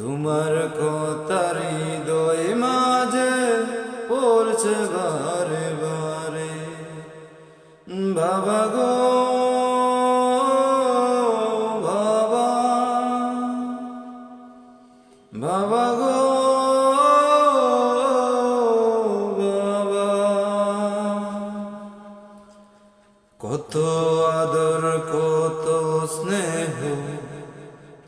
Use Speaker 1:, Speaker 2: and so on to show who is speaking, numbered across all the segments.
Speaker 1: তোমার কথা হৃদয় মাঝে পড়ছে বারে বারে। বাবা গো, বাবা। বাবা বাবা। কত আদর, কত স্নেহ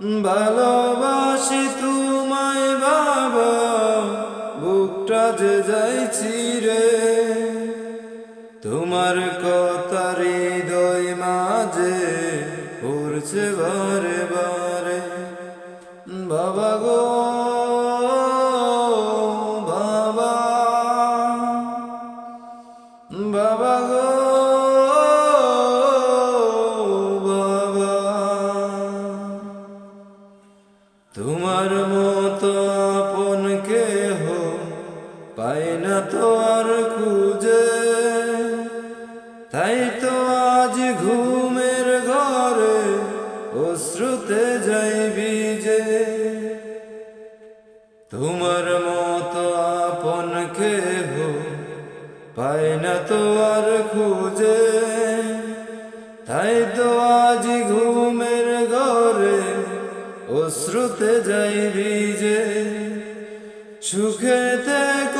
Speaker 1: ভালোবাসি তোমায় বাবা, বুকটা যে যাইছি রে। তোমার কথা হৃদয় মাঝে পড়ছে বারে বারে। বাবা গো, বাবা। বাবা গো। পাই না তো আর খুঁজে। তাই তো আজ ঘুমের ঘরে অশ্রুতে যাই বিজে তোমার মতো আপন কেহ পাই না তো আর খুঁজে। তাই তো আজ ঘুমের ঘরে অশ্রুতে যাই ভিজে। সুখে থেকো পরম সুখে